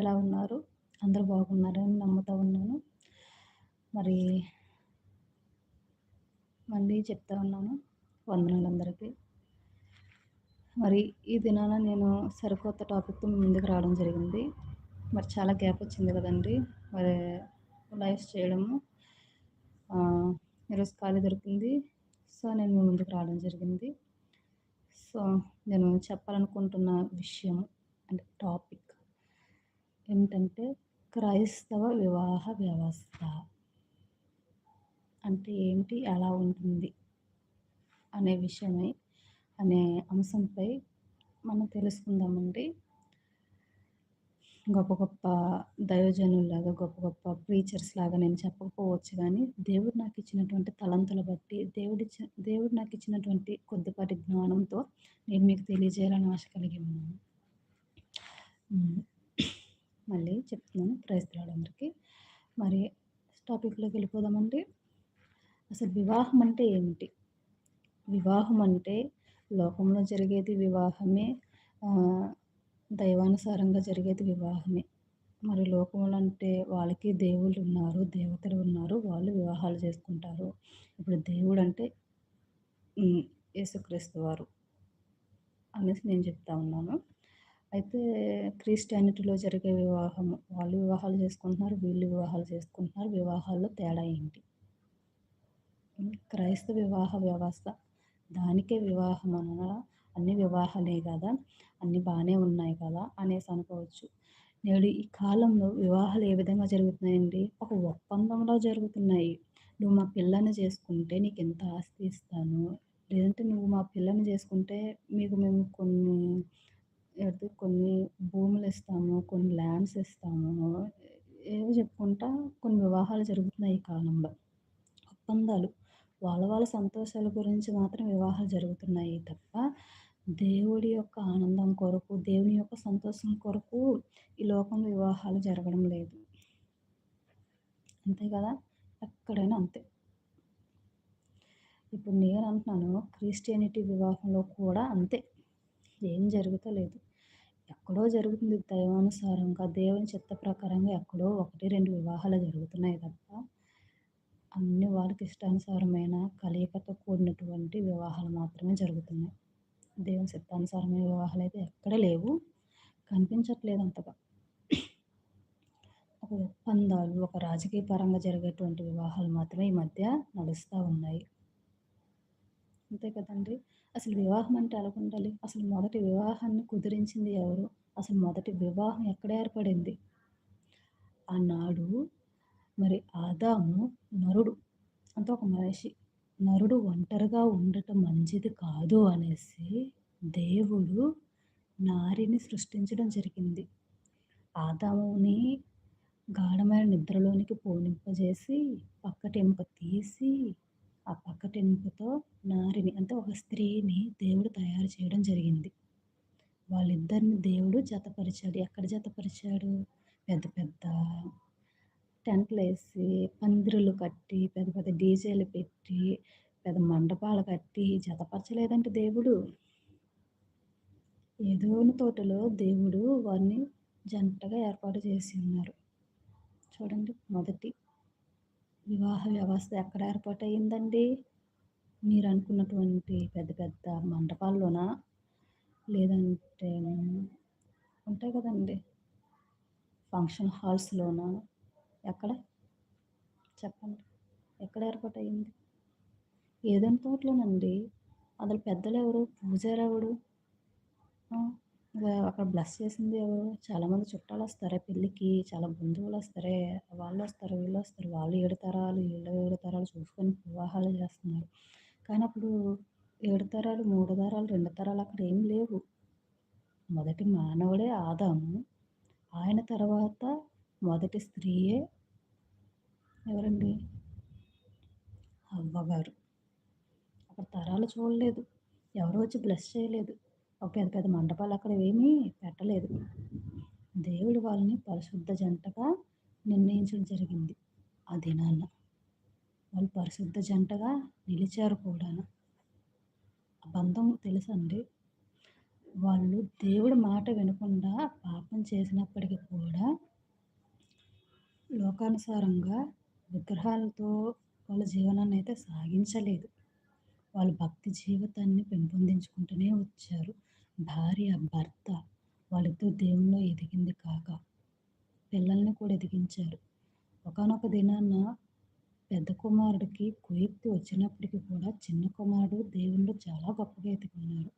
ఎలా ఉన్నారు. అందరూ బాగున్నారని నమ్ముతా ఉన్నాను. మరి మళ్ళీ చెప్తా ఉన్నాను వందనాలందరికీ. మరి ఈ దినాన నేను సరికొత్త టాపిక్తో ముందుకు రావడం జరిగింది. మరి చాలా గ్యాప్ వచ్చింది కదండి. మరి లైఫ్ చేయడము ఈరోజు ఖాళీ దొరికింది. సో నేను మీ ముందుకు రావడం జరిగింది. సో నేను చెప్పాలనుకుంటున్న విషయం అంటే టాపిక్ ఏంటంటే క్రైస్తవ వివాహ వ్యవస్థ. అంటే ఏంటి? ఎలా ఉంటుంది? అనే విషయమై అనే అంశంపై మనం తెలుసుకుందామండి. గొప్ప గొప్ప దైవజనుల్లాగా గొప్ప గొప్ప ప్రీచర్స్ లాగా నేను చెప్పకపోవచ్చు కానీ దేవుడు నాకు ఇచ్చినటువంటి తలంతుల బట్టి దేవుడి దేవుడు నాకు ఇచ్చినటువంటి కొద్దిపాటి జ్ఞానంతో నేను మీకు తెలియజేయాలని ఆశ కలిగి ఉన్నాను. మళ్ళీ చెప్తున్నాను అందరికీ మరి టాపిక్లోకి వెళ్ళిపోదామండి. అసలు వివాహం అంటే ఏమిటి? వివాహం అంటే లోకంలో జరిగేది వివాహమే దైవానుసారంగా జరిగేది వివాహమే. మరి లోకంలో అంటే వాళ్ళకి దేవుళ్ళు ఉన్నారు దేవతలు ఉన్నారు వాళ్ళు వివాహాలు చేసుకుంటారు. ఇప్పుడు దేవుడు అంటే యేసుక్రీస్తు వారు అనేసి నేను చెప్తా ఉన్నాను. అయితే క్రిస్టియానిటీలో జరిగే వివాహం వాళ్ళు వివాహాలు చేసుకుంటున్నారు వీళ్ళు వివాహాలు చేసుకుంటున్నారు వివాహాల్లో తేడా ఏంటి? క్రైస్తవ వివాహ వ్యవస్థ దానికే వివాహం అన అన్ని వివాహాలే కదా అన్నీ బాగానే ఉన్నాయి కదా అనేసి అనుకోవచ్చు. నేడు ఈ కాలంలో వివాహాలు ఏ విధంగా జరుగుతున్నాయండి? ఒక ఒప్పందంలో జరుగుతున్నాయి. నువ్వు మా పిల్లని చేసుకుంటే నీకు ఎంత ఆస్తి ఇస్తాను? లేదంటే నువ్వు మా పిల్లని చేసుకుంటే మీకు మేము కొన్ని కొన్ని భూములు ఇస్తాము కొన్ని ల్యాండ్స్ ఇస్తాము. ఏవో చెప్పుకుంటా కొన్ని వివాహాలు జరుగుతున్నాయి ఈ కాలంలో. ఒప్పందాలు. వాళ్ళ వాళ్ళ సంతోషాల గురించి మాత్రం వివాహాలు జరుగుతున్నాయి తప్ప దేవుడి యొక్క ఆనందం కొరకు దేవుని యొక్క సంతోషం కొరకు ఈ లోకంలో వివాహాలు జరగడం లేదు. అంతే కదా? ఎక్కడైనా అంతే. ఇప్పుడు నేను అంటున్నాను క్రిస్టియానిటీ వివాహంలో కూడా అంతే. ఏం జరుగుతలేదు. ఎక్కడో జరుగుతుంది దైవానుసారంగా దేవుని చిత్త ప్రకారంగా ఎక్కడో ఒకటి రెండు వివాహాలు జరుగుతున్నాయి తప్ప అన్ని వారికి ఇష్టానుసారమైన కలయికతో కూడినటువంటి వివాహాలు మాత్రమే జరుగుతున్నాయి. దేవుని చిత్తానుసారమైన వివాహాలు అయితే ఎక్కడ లేవు. కనిపించట్లేదు అంతగా. ఒక ఒప్పందాలు ఒక రాజకీయ పరంగా జరిగేటువంటి వివాహాలు మాత్రమే ఈ మధ్య నడుస్తూ ఉన్నాయి. అంతే కదండి. అసలు వివాహం అంటే ఎలా ఉండాలి? అసలు మొదటి వివాహాన్ని కుదిరించింది ఎవరు? అసలు మొదటి వివాహం ఎక్కడ ఏర్పడింది? ఆనాడు మరి ఆదాము నరుడు. అంటే ఒక మనిషి నరుడు ఒంటరిగా ఉండటం మంచిది కాదు అనేసి దేవుడు నారిని సృష్టించడం జరిగింది. ఆదాముని గాఢమైన నిద్రలోనికి పోనింపజేసి ఎముక తీసి ఆ పక్కటెంపుతో నారిని అంటే ఒక స్త్రీని దేవుడు తయారు చేయడం జరిగింది. వాళ్ళిద్దరిని దేవుడు జతపరిచాడు. ఎక్కడ జతపరిచాడు? పెద్ద పెద్ద టెంట్లు వేసి పందిరులు కట్టి పెద్ద పెద్ద డీజేలు పెట్టి పెద్ద మండపాలు కట్టి జతపరచలేదంటే దేవుడు. ఏదోని తోటలో దేవుడు వారిని జంటగా ఏర్పాటు చేసి ఉన్నారు. చూడండి మొదటి వివాహ వ్యవస్థ ఎక్కడ ఏర్పాటయిందండి మీరు అనుకున్నటువంటి పెద్ద పెద్ద మండపాల్లోనా? లేదంటే ఉంటాయి కదండి. ఫంక్షన్ హాల్స్లోనా? ఎక్కడ? చెప్పండి. ఎక్కడ ఏర్పాటయింది ఏదైనా తోటలోనండి? అందులో పెద్దలు ఎవరు పూజారు ఎవడు అక్కడ బ్లస్ చేసింది ఎవరు? చాలామంది చుట్టాలు వస్తారే పెళ్ళికి చాలా బంధువులు వస్తారే వాళ్ళు వస్తారు వీళ్ళు వస్తారు వాళ్ళు ఏడు తరాలు వీళ్ళు ఏడు తరాలు చూసుకొని వివాహాలు చేస్తున్నారు. కానీ అప్పుడు ఏడు తరాలు మూడు తరాలు రెండు తరాలు అక్కడ ఏం లేవు. మొదటి మానవుడే ఆదాము ఆయన తర్వాత మొదటి స్త్రీయే ఎవరండి? అవ్వగారు. అక్కడ తరాలు చూడలేదు. ఎవరు వచ్చి బ్లెస్ చేయలేదు. పెద్ద పెద్ద మండపాలు అక్కడ ఏమీ పెట్టలేదు. దేవుడు వాళ్ళని పరిశుద్ధ జంటగా నిర్ణయించడం జరిగింది. ఆ దినాల్లో వాళ్ళు పరిశుద్ధ జంటగా నిలిచారు కూడా ఆ బంధం తెలుసండి? వాళ్ళు దేవుడి మాట వినకుండా పాపం చేసినప్పటికీ కూడా లోకానుసారంగా విగ్రహాలతో వాళ్ళ జీవనాన్ని అయితే సాగించలేదు. వాళ్ళ భక్తి జీవితాన్ని పెంపొందించుకుంటూనే వచ్చారు. భార్య భర్త వాళ్ళతో దేవుల్లో ఎదిగింది కాక పిల్లల్ని కూడా ఎదిగించారు. ఒకనొక దినాన్న పెద్ద కుమారుడికి కుయుక్తి వచ్చినప్పటికీ కూడా చిన్న కుమారుడు దేవుళ్ళు చాలా గొప్పగా ఎదుగున్నారు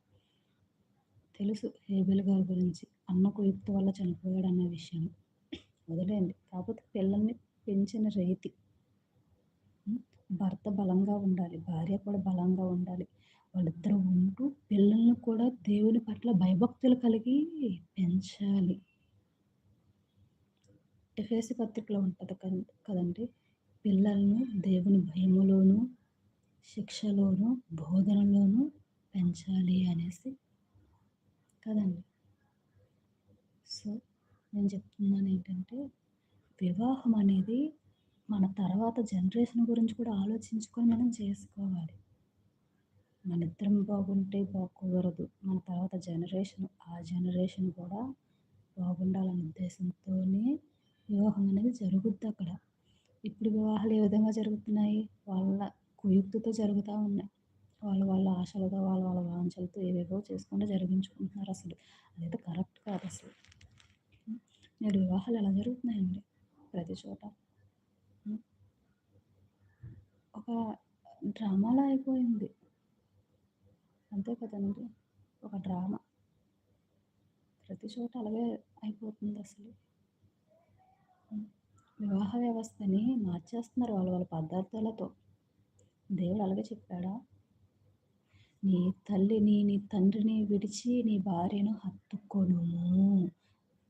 తెలుసు హేబెల్ గారి గురించి అన్న కుయుక్తి వల్ల చనిపోయాడు అన్న విషయం. వదిలేండి కాకపోతే పిల్లల్ని పెంచిన రీతి. భర్త బలంగా ఉండాలి భార్య కూడా బలంగా ఉండాలి. వాళ్ళిద్దరూ ఉంటూ పిల్లల్ని కూడా దేవుని పట్ల భయభక్తులు కలిగి పెంచాలి. ఎఫేసి పత్రికలో ఉంటుంది కదండి? పిల్లలను దేవుని భయములోను శిక్షలోను బోధనలోను పెంచాలి అనేసి. కదండి? సో నేను చెప్తున్నాను ఏంటంటే వివాహం అనేది మన తర్వాత జనరేషన్ గురించి కూడా ఆలోచించుకొని మనం చేసుకోవాలి. మన ఇద్దరం బాగుంటే బాగురదు మన తర్వాత జనరేషన్ ఆ జనరేషన్ కూడా బాగుండాలనే ఉద్దేశంతోనే వివాహం అనేది జరుగుద్ది అక్కడ. ఇప్పుడు వివాహాలు ఏ విధంగా జరుగుతున్నాయి? వాళ్ళ కుయుక్తితో జరుగుతూ ఉన్నాయి. వాళ్ళ వాళ్ళ ఆశలతో వాళ్ళ వాళ్ళ వాంఛలతో ఏవేవో చేసుకుంటూ జరిగించుకుంటున్నారు అసలు. అదైతే కరెక్ట్ కాదు అసలు. నేడు వివాహాలు ఎలా జరుగుతున్నాయండి? ప్రతి చోట. ఒక డ్రామాలా అయిపోయింది. అంతే కదండి. ఒక డ్రామా. ప్రతి చోట అలాగే అయిపోతుంది అసలు. వివాహ వ్యవస్థని మార్చేస్తున్నారు వాళ్ళ వాళ్ళ పదార్థాలతో. దేవుడు అలాగే చెప్పాడా? నీ తల్లిని నీ తండ్రిని విడిచి నీ భార్యను హత్తుకొనుము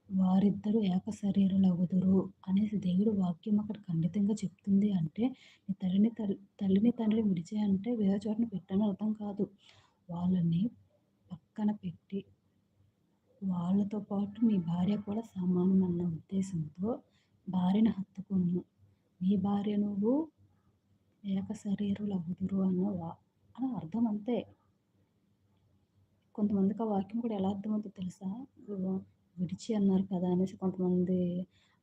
వారిద్దరూ ఏక శరీరులగుదురు అనేసి దేవుడు వాక్యం అక్కడ ఖండితంగా చెప్తుంది అంటే నీ తల్లిని తల్లిని తండ్రిని విడిచే అంటే వేరే చోటని పెట్టని అర్థం కాదు. వాళ్ళని పక్కన పెట్టి వాళ్ళతో పాటు మీ భార్య కూడా సమానం అన్న ఉద్దేశంతో భార్యను హత్తుకును. మీ భార్య నువ్వు ఏక శరీరులు అవుదురు అన్న వా అని అర్థం అంతే. కొంతమందికి ఆ వాక్యం కూడా ఎలా అర్థమవుతుందో తెలుసా? విడిచి అన్నారు కదా అనేసి కొంతమంది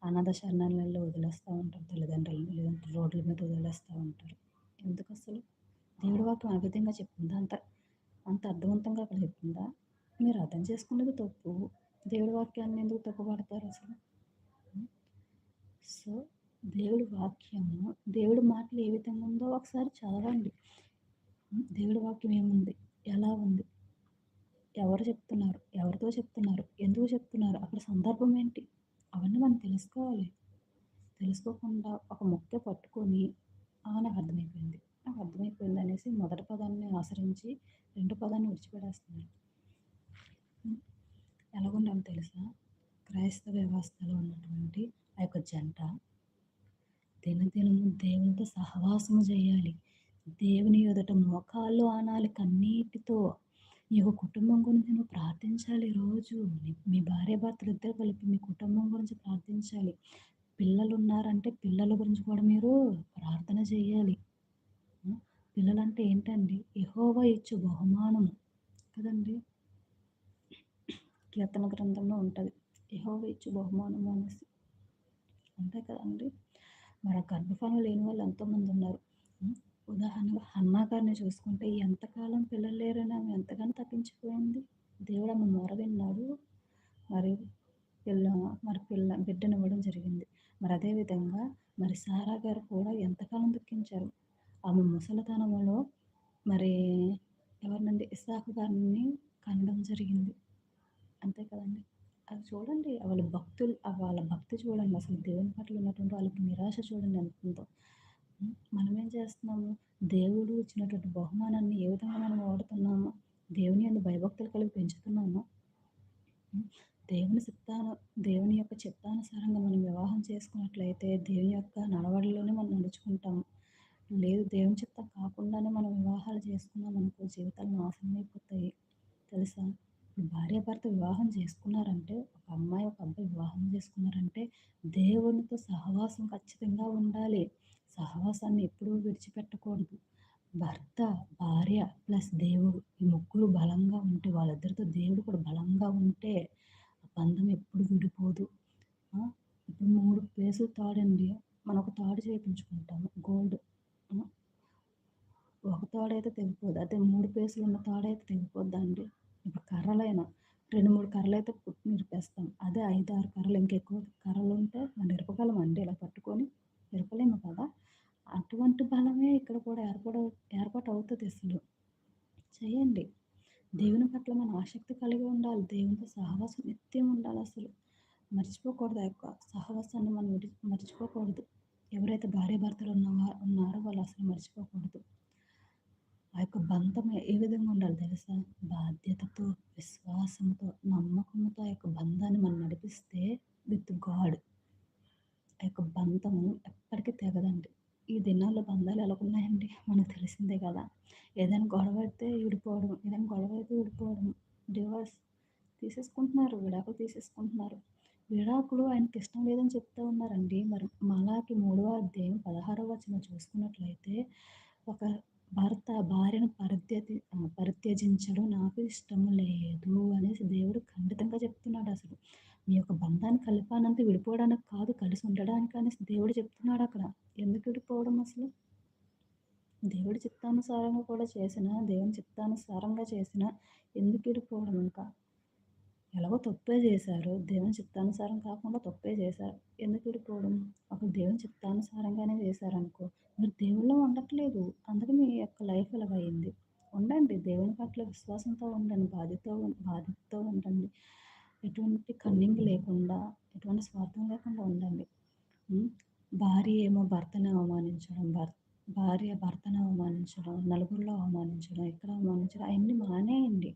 అనాథ శరణాలలో వదిలేస్తూ ఉంటారు. తల్లిదండ్రులను లేదంటే రోడ్ల మీద వదిలేస్తూ ఉంటారు. ఎందుకు అసలు దేవుడి వాక్యం ఆ విధంగా చెప్పింది అంత అంత అర్థవంతంగా అక్కడ చెప్పిందా? మీరు అర్థం చేసుకునేది తప్పు. దేవుడి వాక్యాన్ని ఎందుకు తప్పు పడతారు అసలు సో దేవుడి వాక్యము దేవుడి మాటలు ఏ విధంగా ఉందో ఒకసారి చదవండి. దేవుడి వాక్యం ఏముంది? ఎలా ఉంది? ఎవరు చెప్తున్నారు? ఎవరితో చెప్తున్నారు? ఎందుకు చెప్తున్నారు? అక్కడ సందర్భం ఏంటి? అవన్నీ మనం తెలుసుకోవాలి. తెలుసుకోకుండా ఒక ముక్క పట్టుకొని నాకు అర్థమైపోయింది. నాకు అర్థమైపోయింది అనేసి మొదటి పదాన్ని ఆశ్రయించి రెండు పదాన్ని విడిచిపెడేస్తున్నారు ఎలాగుండాలో తెలుసా? క్రైస్తవ వ్యవస్థలో ఉన్నటువంటి ఆ యొక్క జంట దినదినము దేవునితో సహవాసము చేయాలి. దేవుని ఎదుట మోకాళ్ళు ఆనాలి కన్నీటితో నీ యొక్క కుటుంబం గురించి నువ్వు ప్రార్థించాలి రోజు. మీ భార్య భర్తలు ఇద్దరు కలిపి మీ కుటుంబం గురించి ప్రార్థించాలి. పిల్లలు ఉన్నారంటే పిల్లల గురించి కూడా మీరు ప్రార్థన చేయాలి. పిల్లలంటే ఏంటండి? ఎహోవా ఇచ్చు బహుమానము. కదండి? కీర్తన గ్రంథంలో ఉంటుంది. ఎహోవా ఇచ్చు బహుమానము అనేసి. అంతే కదండి? మరి గర్భఫలం లేని వాళ్ళు ఎంతోమంది ఉన్నారు. ఉదాహరణగా హన్నా గారిని చూసుకుంటే ఎంతకాలం పిల్లలు లేరని ఆమె ఎంతగానో తప్పించిపోయింది. దేవుడు ఆమె మొర విన్నాడు. మరి పిల్ల మరి పిల్ల బిడ్డనివ్వడం జరిగింది. మరి అదేవిధంగా మరి సారా గారు కూడా ఎంతకాలం దుఃఖించారు? ఆమె ముసలితనంలో మరి ఎవరినండి ఇసాకు గారిని కనడం జరిగింది. అంతే కదండి. అది చూడండి వాళ్ళ భక్తులు వాళ్ళ భక్తి చూడండి. అసలు దేవుని పట్ల ఉన్నటువంటి వాళ్ళకి నిరాశ చూడండి ఎంత మనం ఏం చేస్తున్నాము? దేవుడు ఇచ్చినటువంటి బహుమానాన్ని ఏ విధంగా మనం వాడుతున్నాము? దేవుని అందు భయభక్తులు కలిగి పెంచుతున్నాము? దేవుని చిత్తాన దేవుని యొక్క చిత్తానుసారంగా మనం వివాహం చేసుకున్నట్లయితే దేవుని యొక్క నడవడిలోనే మనం నడుచుకుంటాము. లేదు దేవుని చిత్తం కాకుండానే మనం వివాహాలు చేసుకున్నాం అనుకో జీవితాలు నాశనమైపోతాయి తెలుసా తెలుసా భార్యాభర్త వివాహం చేసుకున్నారంటే ఒక అమ్మాయి ఒక అబ్బాయి వివాహం చేసుకున్నారంటే దేవునితో సహవాసం ఖచ్చితంగా ఉండాలి సహవాసాన్ని ఎప్పుడూ విడిచిపెట్టకూడదు భర్త, భార్య ప్లస్ దేవుడు ఈ ముగ్గురు బలంగా ఉంటే వాళ్ళిద్దరితో దేవుడు కూడా బలంగా ఉంటే ఆ బంధం ఎప్పుడు విడిపోదు. ఇప్పుడు మూడు ప్లేసులు తాడండి. మనం ఒక తాడు చేపించుకుంటాము గోల్డ్. ఒక తోడైతే తెగిపోదు. అదే మూడు పేసులు ఉన్న తోడైతే తెగిపోద్దా అండి? ఇప్పుడు కర్రలైనా 2, 3 కర్రలైతే పుట్టి నిరిపేస్తాం. అదే 5, 6 కర్రలు ఇంకెక్కువ కర్రలు ఉంటే మన ఇరపగలమా అండి ఇలా పట్టుకొని? మిరపలేము కదా! అటువంటి బలమే ఇక్కడ కూడా ఏర్పడ అవుతుంది అసలు. చేయండి. దేవుని పట్ల మన ఆసక్తి కలిగి ఉండాలి. దేవునితో సహవాసం నిత్యం ఉండాలి అసలు మర్చిపోకూడదు ఆ యొక్క సహవాసాన్ని మనం మర్చిపోకూడదు. ఎవరైతే భార్యాభర్తలు ఉన్నవా ఉన్నారో వాళ్ళు అసలు మర్చిపోకూడదు. ఆ యొక్క బంధం ఏ విధంగా ఉండాలి తెలుసా? బాధ్యతతో, విశ్వాసంతో, నమ్మకంతో ఆ యొక్క బంధాన్ని మనం నడిపిస్తే విత్ గాడ్ ఆ యొక్క బంధం ఎప్పటికీ తెగదండి. ఈ దినాల్లో బంధాలు ఎలాగున్నాయండి మనకు తెలిసిందే కదా! ఏదైనా గొడవ అయితే విడిపోవడం, ఏదైనా గొడవ అయితే విడిపోవడం, డివోర్స్ తీసేసుకుంటున్నారు. విడాకులు తీసేసుకుంటున్నారు. విడాకులు ఆయనకి ఇష్టం లేదని చెప్తూ ఉన్నారండి. మరి మలాకి మూడవ అధ్యాయం 16వ వచనం చూసుకున్నట్లయితే ఒక భర్త భార్యను పరిత్యజి పరిత్యజించడం నాకు ఇష్టం లేదు అనేసి దేవుడు ఖండితంగా చెప్తున్నాడు అసలు. మీ యొక్క బంధాన్ని కలిపానంత విడిపోవడానికి కాదు కలిసి ఉండడానికి అనేసి దేవుడు చెప్తున్నాడు అక్కడ. ఎందుకు విడిపోవడం అసలు? దేవుడి చిత్తానుసారంగా కూడా చేసిన దేవుని చిత్తానుసారంగా చేసినా ఎందుకు విడిపోవడం ఇంకా? ఎలాగో తప్పే చేశారు. దేవుని చిత్తానుసారం కాకుండా తప్పే చేశారు. ఎందుకు విడిపోవడం? ఒకవేళ దేవుని చిత్తానుసారంగానే చేశారనుకో, మీరు దేవుడిలో ఉండట్లేదు. అందుకే మీ యొక్క లైఫ్ ఇలాగయింది. ఉండండి. దేవుని పట్ల విశ్వాసంతో ఉండండి. బాధ్యత బాధ్యతతో ఉండండి. ఎటువంటి కన్నింగ్ లేకుండా, ఎటువంటి స్వార్థం లేకుండా ఉండండి. భార్య ఏమో భర్తని అవమానించడం, భర్ భార్య భర్తను అవమానించడం, నలుగురిలో అవమానించడం, ఎక్కడ అవమానించడం అవన్నీ మానేయండి.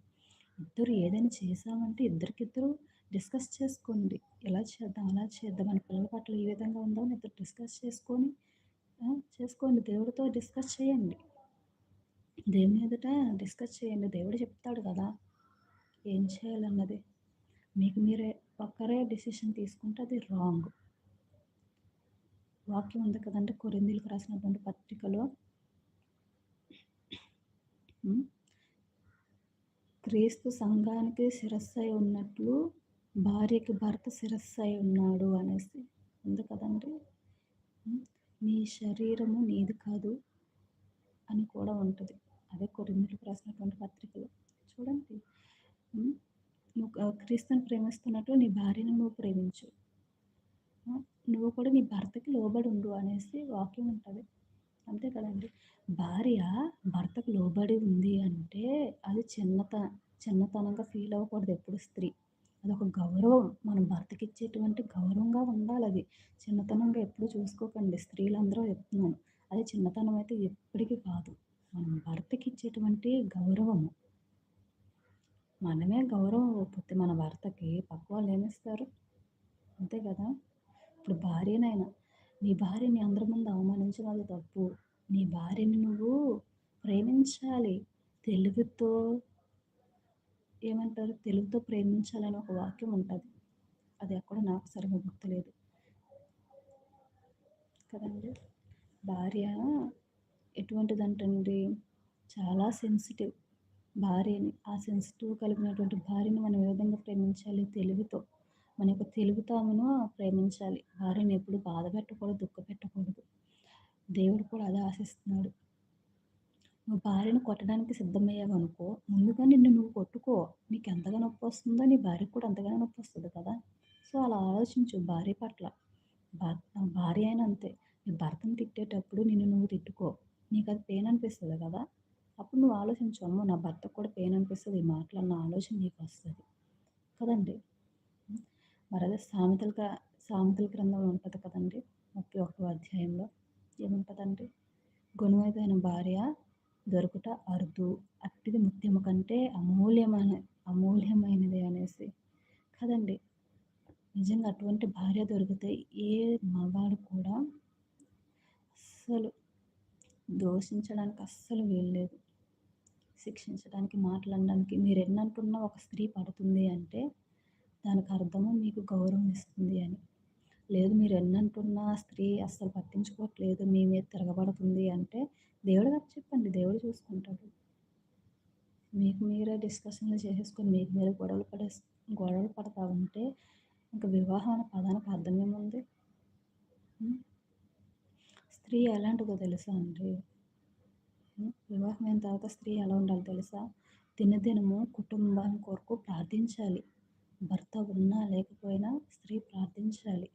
ఇద్దరు ఏదైనా చేశామంటే ఇద్దరికిద్దరు డిస్కస్ చేసుకోండి. ఇలా చేద్దాం, అలా చేద్దాం. మన పిల్లల పట్ల ఈ విధంగా ఉందామని ఇద్దరు డిస్కస్ చేసుకొని చేసుకోండి. దేవుడితో డిస్కస్ చేయండి. దేవుని ఎదుట డిస్కస్ చేయండి. దేవుడు చెప్తాడు కదా! ఏం చేయాలన్నది. మీకు మీరే ఒక్కరే డెసిషన్ తీసుకుంటే అది రాంగ్. వాక్యం ఉంది కదంటే కొరిందీలకు రాసినటువంటి పత్రికలో క్రీస్తు సంఘానికి శిరస్సై ఉన్నట్లు భార్యకి భర్త శిరస్సై ఉన్నాడు అనేసి. ఉంది కదండి? నీ శరీరము నీది కాదు అని కూడా ఉంటుంది. అదే కొరిందులకు రాసినటువంటి పత్రికలు. చూడండి. నువ్వు క్రీస్తుని ప్రేమిస్తున్నట్టు నీ భార్యను నువ్వు ప్రేమించు. నువ్వు కూడా నీ భర్తకి లోబడి ఉండు అనేసి వాక్యం ఉంటుంది. అంతే కదండి భార్య భర్తకు లోబడి ఉంది అంటే అది చిన్నత చిన్నతనంగా ఫీల్ అవ్వకూడదు ఎప్పుడు స్త్రీ. అదొక గౌరవం. మన భర్తకిచ్చేటువంటి గౌరవంగా ఉండాలి అది చిన్నతనంగా ఎప్పుడు చూసుకోకండి. స్త్రీలందరూ చెప్తున్నాను. అది చిన్నతనం అయితే ఎప్పటికీ కాదు. మనం భర్తకి ఇచ్చేటువంటి గౌరవము. మనమే గౌరవం ఇవ్వకపోతే మన భర్తకి పక్క వాళ్ళు ఏమిస్తారు? అంతే కదా! ఇప్పుడు భార్యనైనా నీ భార్యని అందరి ముందు అవమానించడం అది తప్పు. నీ భార్యని నువ్వు ప్రేమించాలి. తెలుగుతో ఏమంటారు? తెలుగుతో ప్రేమించాలని ఒక వాక్యం ఉంటుంది అది ఎక్కడ నాకు సరిగ్గా గుర్తులేదు. కదండి భార్య ఎటువంటిదంటండి చాలా సెన్సిటివ్. భార్యని ఆ సెన్సిటివ్ కలిగినటువంటి భార్యని మనం ఏ విధంగా ప్రేమించాలి? తెలివితో. మన యొక్క తెలుగు తామును ప్రేమించాలి. భార్యను ఎప్పుడు బాధ పెట్టకూడదు, దుఃఖ పెట్టకూడదు దేవుడు కూడా అదే ఆశిస్తున్నాడు. నువ్వు భార్యను కొట్టడానికి సిద్ధమయ్యావు అనుకో ముందుగా నిన్ను నువ్వు కొట్టుకో. నీకు ఎంతగా నొప్పి వస్తుందో నీ భార్యకు కూడా అంతగానే వస్తుంది కదా! సో, అలా ఆలోచించు భార్య పట్ల. భార్య అయినా అంతే. నీ భర్తను తిట్టేటప్పుడు నిన్ను నువ్వు తిట్టుకో. నీకు అది పెయిన్ అనిపిస్తుంది కదా! అప్పుడు నువ్వు ఆలోచించు. అమ్మో! నా భర్తకు కూడా పెయిన్ అనిపిస్తుంది ఈ అన్న ఆలోచన నీకు వస్తుంది కదండీ! వరద మరదే సామెతల సామెతల గ్రంథం ఉంటది కదండీ! 31వ అధ్యాయంలో ఏముంటదండి? గుణమైపోయిన భార్య దొరుకుట అరుదు. అట్టిది ముత్యము కంటే అమూల్యమైన అమూల్యమైనది అనేసి. కదండీ! నిజంగా అటువంటి భార్య దొరికితే ఏ మగాడు కూడా అస్సలు దోషించడానికి అస్సలు వీల్లేదు. శిక్షించడానికి, మాటలనడానికి మీరెన్నంటున్నా ఒక స్త్రీ పడుతుంది అంటే దానికి అర్థము మీకు గౌరవం ఇస్తుంది అని. లేదు మీరు ఎన్నంటున్నా స్త్రీ అస్సలు పట్టించుకోవట్లేదు మీ మీద తిరగబడుతుంది అంటే దేవుడు గారు చెప్పండి దేవుడు చూసుకుంటాడు. మీకు మీరే డిస్కషన్లు చేసేసుకొని మీకు మీరే గొడవలు పడే గొడవలు పడతా ఉంటే ఇంకా వివాహం అనే పదానికి అర్థం ఏముంది? స్త్రీ ఎలాంటిదో తెలుసా అండి? వివాహమైన తర్వాత స్త్రీ ఎలా ఉండాలి తెలుసా? దినదినము కుటుంబం కొరకు ప్రార్థించాలి. భర్త ఉన్నా లేకపోయినా స్త్రీ ప్రార్థించాలి.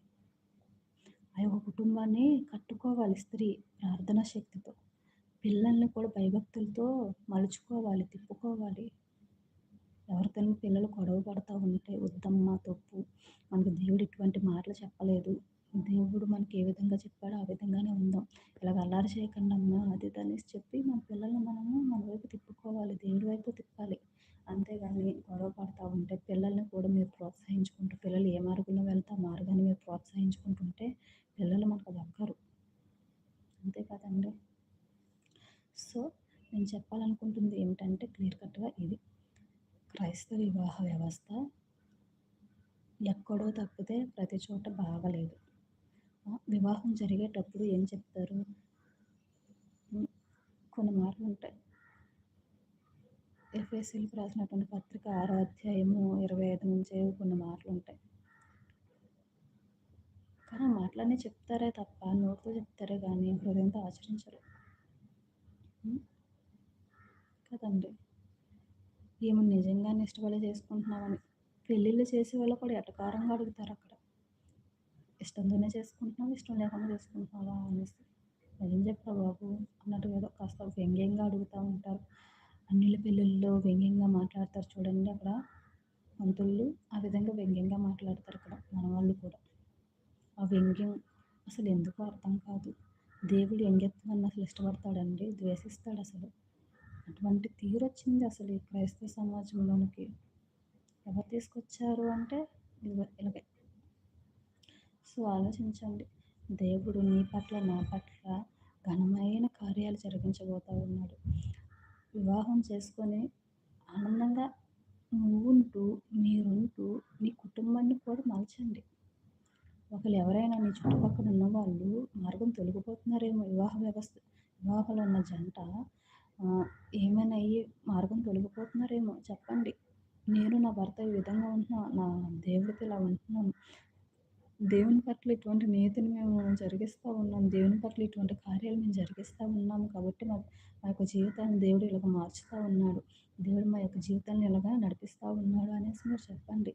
ఆ యొక్క కుటుంబాన్ని కట్టుకోవాలి స్త్రీ ప్రార్థన శక్తితో. పిల్లల్ని కూడా భయభక్తులతో మలుచుకోవాలి తిప్పుకోవాలి. ఎవరితో పిల్లలు గొడవ పడుతూ ఉంటే వద్దమ్మా తప్పు. మనకు దేవుడు ఇటువంటి మాటలు చెప్పలేదు. దేవుడు మనకి ఏ విధంగా చెప్పాడో ఆ విధంగానే ఉందాం. ఇలాగ అల్లారి చేయకుండా అమ్మ అది అనేసి చెప్పి మన పిల్లల్ని మనము మన వైపు తిప్పుకోవాలి. దేవుడి వైపు తిప్పాలి అంతేగాని గొడవ పడతా ఉంటే పిల్లల్ని కూడా మీరు ప్రోత్సహించుకుంటూ పిల్లలు ఏ మార్గంలో వెళ్తే ఆ మార్గాన్ని మీరు ప్రోత్సహించుకుంటుంటే పిల్లలు మనకు దక్కరు అంతే కదండి సో నేను చెప్పాలనుకుంటుంది ఏమిటంటే క్లియర్ కట్గా ఇది క్రైస్తవ వివాహ వ్యవస్థ ఎక్కడో తప్పితే ప్రతి చోట బాగలేదు. వివాహం జరిగేటప్పుడు ఏం చెప్తారు? కొన్ని మార్లు ఉంటాయి. ఎఫ్ఎస్సీలకు రాసినటువంటి పత్రిక ఆరో అధ్యాయము ఇరవై ఐదు నుంచే కొన్ని మాటలు ఉంటాయి. కానీ ఆ మాటలన్నీ చెప్తారే తప్ప నోటితో చెప్తారే కానీ హృదయంతో ఆచరించరు. కదండి. ఏమో నిజంగానే ఇష్టపడి చేసుకుంటున్నామని పెళ్ళిళ్ళు చేసే వాళ్ళు కూడా ఎటకారంగా అడుగుతారు అక్కడ. ఇష్టంతోనే చేసుకుంటున్నావు ఇష్టం లేకుండా చేసుకుంటున్నావా అనేసి. నిజం చెప్పరా బాబు? అన్నట్టు ఏదో కాస్త వ్యంగ్యంగా అడుగుతూ ఉంటారు. అన్నిళ్ళ పెళ్ళిళ్ళలో వ్యంగ్యంగా మాట్లాడతారు చూడండి అక్కడ. మంతుళ్ళు ఆ విధంగా వ్యంగ్యంగా మాట్లాడతారు ఇక్కడ మన వాళ్ళు కూడా. ఆ వ్యంగ్యం అసలు ఎందుకు అర్థం కాదు. దేవుడు వ్యంగ్యత్వాన్ని అసలు ఇష్టపడతాడండి? ద్వేషిస్తాడు అసలు. అటువంటి తీరు వచ్చింది అసలు ఈ క్రైస్తవ సమాజంలోనికి. ఎవరు తీసుకొచ్చారు అంటే ఇలాగే. సో ఆలోచించండి. దేవుడు నీ పట్ల నా పట్ల ఘనమైన కార్యాలు జరిగించబోతూ ఉన్నాడు. వివాహం చేసుకొని ఆనందంగా నువ్వుంటూ మీరుంటూ మీ కుటుంబాన్ని కూడా మలచండి. ఒకరు ఎవరైనా నీ చుట్టుపక్కల ఉన్న వాళ్ళు మార్గం తొలగిపోతున్నారేమో వివాహ వ్యవస్థ వివాహంలో ఉన్న జంట ఏమైనా అయ్యి మార్గం తొలగిపోతున్నారేమో చెప్పండి. నేను నా భర్త ఈ విధంగా ఉంటున్నా నా దేవుడితో ఇలా ఉంటున్నాను. దేవుని పట్ల ఇటువంటి నీతిని మేము జరిగిస్తూ ఉన్నాం. దేవుని పట్ల ఇటువంటి కార్యాలు మేము జరిగిస్తూ ఉన్నాము కాబట్టి మా మా యొక్క జీవితాన్ని దేవుడు ఇలాగ మార్చుతూ ఉన్నాడు. దేవుడు మా యొక్క జీవితాన్ని ఇలాగా నడిపిస్తూ ఉన్నాడు అనేసి మీరు చెప్పండి.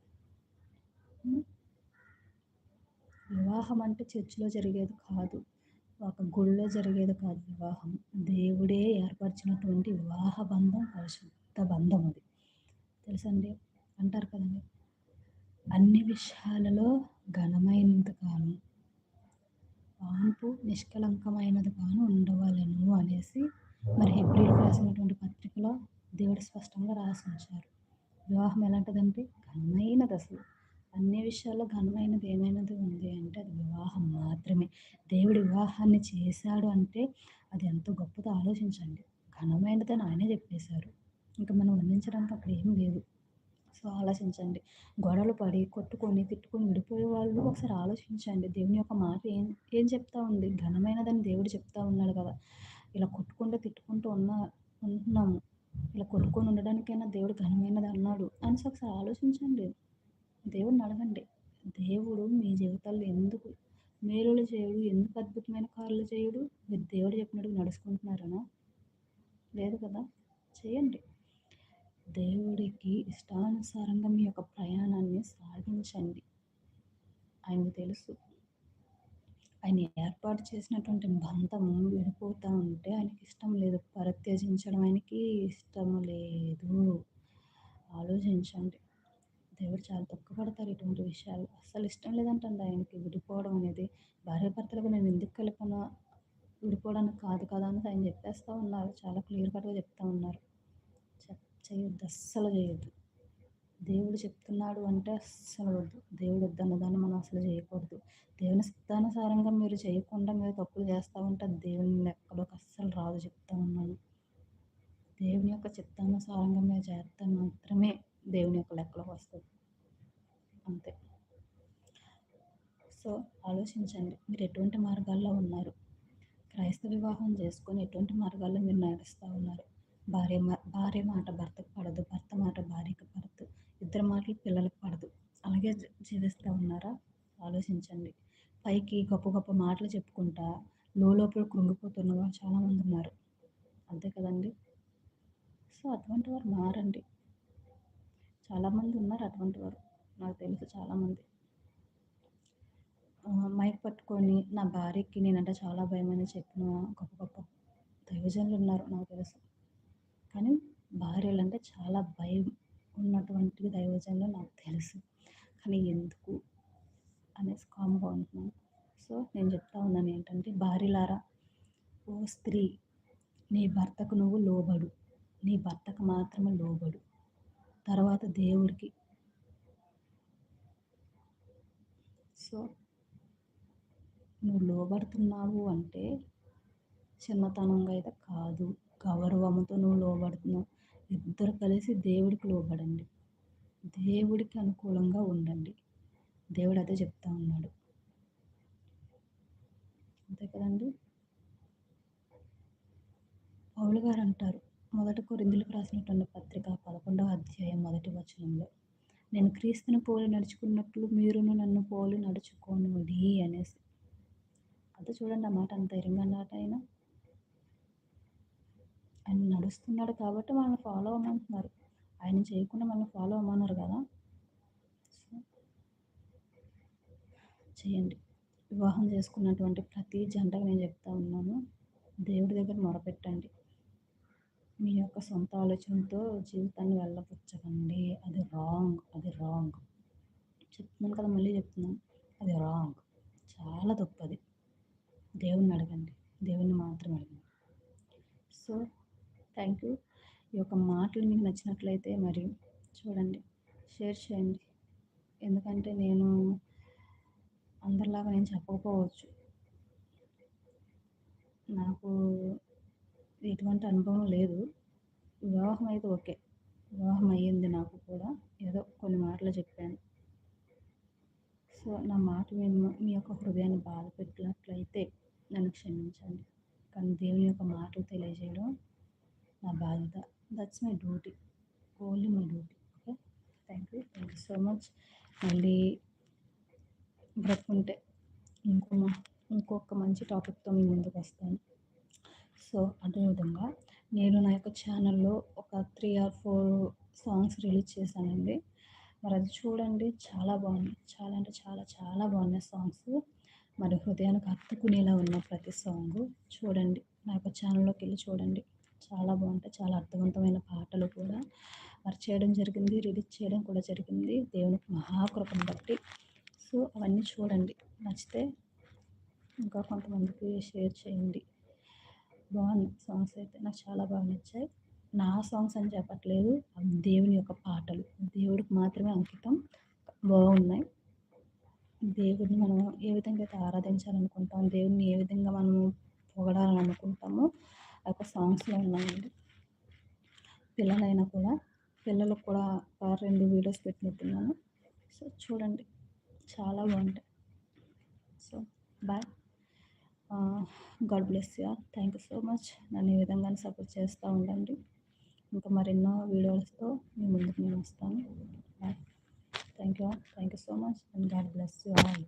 వివాహం అంటే చర్చిలో జరిగేది కాదు. ఒక గుళ్ళో జరిగేది కాదు వివాహం. దేవుడే ఏర్పరిచినటువంటి వివాహ బంధం పరిశుద్ధ బంధం అది. తెలుసండి అంటారు కదండి? అన్ని విషయాలలో ఘనమైనది కాను పాన్పు నిష్కలంకమైనది కాను ఉండవలను అనేసి మరి హెబ్రిల్ రాసినటువంటి పత్రికలో దేవుడు స్పష్టంగా రాసి ఉంచారు వివాహం ఎలాంటిదంటే ఘనమైనది అసలు. అన్ని విషయాల్లో ఘనమైనది ఏమైనది ఉంది అంటే అది వివాహం మాత్రమే. దేవుడు వివాహాన్ని చేశాడు అంటే అది ఎంతో గొప్పదో ఆలోచించండి. ఘనమైనదని ఆయనే చెప్పేశారు. ఇంకా మనం వర్ణించడానికి అక్కడ ఏం లేదు. సో ఆలోచించండి. గొడవలు పడి కొట్టుకొని తిట్టుకొని విడిపోయే వాళ్ళు ఒకసారి ఆలోచించండి. దేవుని యొక్క మాట ఏం ఏం చెప్తా ఉంది? ఘనమైనదని దేవుడు చెప్తా ఉన్నాడు కదా. ఇలా కొట్టుకుంటూ తిట్టుకుంటూ ఉన్న ఉంటున్నాము ఇలా కొట్టుకొని ఉండడానికైనా దేవుడు ఘనమైనది అన్నాడు అని ఒకసారి ఆలోచించండి. దేవుడిని అడగండి. దేవుడు మీ జీవితాల్లో ఎందుకు మేలులు చేయడు? ఎందుకు అద్భుతమైన కార్లు చేయడు? మీరు దేవుడు చెప్పినట్టు నడుచుకుంటున్నారనా? లేదు కదా? చేయండి. దేవుడికి ఇష్టానుసారంగా మీ యొక్క ప్రయాణాన్ని సాగించండి. ఆయనకు తెలుసు. ఆయన ఏర్పాటు చేసినటువంటి బంధము విడిపోతూ ఉంటే ఆయనకి ఇష్టం లేదు. పరిత్యజించడం ఆయనకి ఇష్టం లేదు. ఆలోచించండి. దేవుడు చాలా దుఃఖపడతారు ఇటువంటి విషయాలు. అస్సలు ఇష్టం లేదంటండి ఆయనకి విడిపోవడం అనేది. భార్య భర్తలకు నేను ఎందుకు కలిపిన? విడిపోవడానికి కాదు కదా అని ఆయన చెప్పేస్తూ ఉన్నారు. చాలా క్లియర్ కట్గా చెప్తూ ఉన్నారు. చేయొద్దు అస్సలు చేయొద్దు. దేవుడు చెప్తున్నాడు అంటే అస్సలు వద్దు. దేవుడు వద్దన్నదాన్ని మనం అసలు చేయకూడదు. దేవుని సిద్ధానుసారంగా మీరు చేయకుండా మీరు తప్పులు చేస్తూ ఉంటే దేవుని లెక్కలోకి అస్సలు రాదు చెప్తా ఉన్నాను. దేవుని యొక్క చిత్తానుసారంగా మీరు చేస్తే మాత్రమే దేవుని యొక్క లెక్కలోకి వస్తుంది. అంతే. సో ఆలోచించండి. మీరు ఎటువంటి మార్గాల్లో ఉన్నారు? క్రైస్తవ వివాహం చేసుకొని ఎటువంటి మార్గాల్లో మీరు నడుస్తూ ఉన్నారు? భార్య భార్య మాట భర్తకు పడదు భర్త మాట భార్యకు పడదు ఇద్దరు మాటలు పిల్లలకు పడదు. అలాగే జీవిస్తూ ఉన్నారా? ఆలోచించండి. పైకి గొప్ప గొప్ప మాటలు చెప్పుకుంటా లోపల కృంగిపోతున్న వాళ్ళు చాలామంది ఉన్నారు. అంతే కదండి? సో అటువంటి వారు మారండి. చాలామంది ఉన్నారు అటువంటి వారు. నాకు తెలుసు చాలామంది. మైక్ పట్టుకొని నా భార్యకి నేనంటే చాలా భయం అని చెప్పిన గొప్ప గొప్ప దైవజనులు ఉన్నారు నాకు తెలుసు. కానీ భార్యలు అంటే చాలా భయం ఉన్నటువంటి దైవజంలో నాకు తెలుసు. కానీ ఎందుకు? అనేసి కామ్గా ఉంటున్నాను. సో నేను చెప్తా ఉన్నాను ఏంటంటే భార్యలారా ఓ స్త్రీ నీ భర్తకు నువ్వు లోబడు. నీ భర్తకు మాత్రమే లోబడు. తర్వాత దేవుడికి. సో నువ్వు లోబడుతున్నావు అంటే చిన్నతనంగా అయితే కాదు. గౌరవంతో నువ్వు లోబడుతున్నావు. ఇద్దరు కలిసి దేవుడికి లోబడండి. దేవుడికి అనుకూలంగా ఉండండి. దేవుడు అదే చెప్తా ఉన్నాడు. అంతే కదండి? పౌలు గారు అంటారు మొదటి కొరిందులకు రాసినటువంటి పత్రిక పదకొండవ అధ్యాయం మొదటి వచనంలో నేను క్రీస్తుని పోలి నడుచుకున్నట్లు మీరును నన్ను పోలి నడుచుకోనుడి అనేసి. అంతే చూడండి ఆ మాట అంత ధైర్యంగా అయినా ఆయన నడుస్తున్నాడు కాబట్టి మనల్ని ఫాలో అవ్వమంటున్నారు. ఆయన చేయకుండా మనల్ని ఫాలో అవ్వమన్నారు కదా. చేయండి. వివాహం చేసుకున్నటువంటి ప్రతి జంటకు నేను చెప్తా ఉన్నాను. దేవుడి దగ్గర మొరపెట్టండి. మీ యొక్క సొంత ఆలోచనతో జీవితాన్ని వెళ్ళపుచ్చకండి అది రాంగ్ అది రాంగ్ చెప్తున్నాను కదా మళ్ళీ చెప్తున్నాను. అది రాంగ్ చాలా తప్పది దేవుణ్ణి అడగండి. దేవుణ్ణి మాత్రం అడగండి. So thank you. ఈ యొక్క మాటలు మీకు నచ్చినట్లయితే మరి చూడండి షేర్ చేయండి. ఎందుకంటే నేను అందరిలాగా నేను చెప్పకపోవచ్చు. నాకు ఎటువంటి అనుభవం లేదు. వివాహం అయితే ఓకే. వివాహం అయ్యింది నాకు కూడా. ఏదో కొన్ని మాటలు చెప్పాను. సో నా మాట మేము మీ యొక్క హృదయాన్ని బాధ పెట్టినట్లయితే నన్ను క్షమించండి. కానీ దేవుని యొక్క మాటలు తెలియజేయడం నా బాధ్యత. That's my duty only my duty okay thank you thank you so much మళ్ళీ బ్రతుకుంటే ఇంకో ఇంకొక మంచి టాపిక్తో మీ ముందుకు వస్తాను. సో అదేవిధంగా నేను నా యొక్క ఛానల్లో ఒక three or four songs release చేశానండి. మరి అది చూడండి. చాలా బాగున్నాయి చాలా అంటే చాలా చాలా బాగున్నాయి సాంగ్స్ మరి హృదయానికి హత్తుకునేలా ఉన్న ప్రతి సాంగ్ చూడండి. నా యొక్క ఛానల్లోకి వెళ్ళి చూడండి. చాలా బాగుంటాయి. చాలా అర్థవంతమైన పాటలు కూడా. వారు చేయడం జరిగింది రిలీజ్ చేయడం కూడా జరిగింది. దేవునికి మహాకృపను బట్టి. సో అవన్నీ చూడండి. నచ్చితే ఇంకా కొంతమందికి షేర్ చేయండి. బాగుంది. సాంగ్స్ అయితే నాకు చాలా బాగా నచ్చాయి. నా సాంగ్స్ అని చెప్పట్లేదు. దేవుని యొక్క పాటలు. దేవుడికి మాత్రమే అంకితం. బాగున్నాయి. దేవుడిని మనం ఏ విధంగా అయితే ఆరాధించాలనుకుంటాం దేవుడిని ఏ విధంగా మనము పొగడాలని అనుకుంటామో ఒక యొక్క సాంగ్స్లో ఉన్నాయండి పిల్లలైనా కూడా పిల్లలకు కూడా ఒక రెండు వీడియోస్ పెట్టినట్టున్నాను. సో చూడండి. చాలా బాగుంటాయి. So bye. God bless you thank you so much. నన్ను ఈ విధంగా సపోర్ట్ చేస్తూ ఉండండి. ఇంకా మరెన్నో వీడియోస్తో మీ ముందుకు నేను వస్తాను. Bye. Thank you thank you so much. And God bless you all.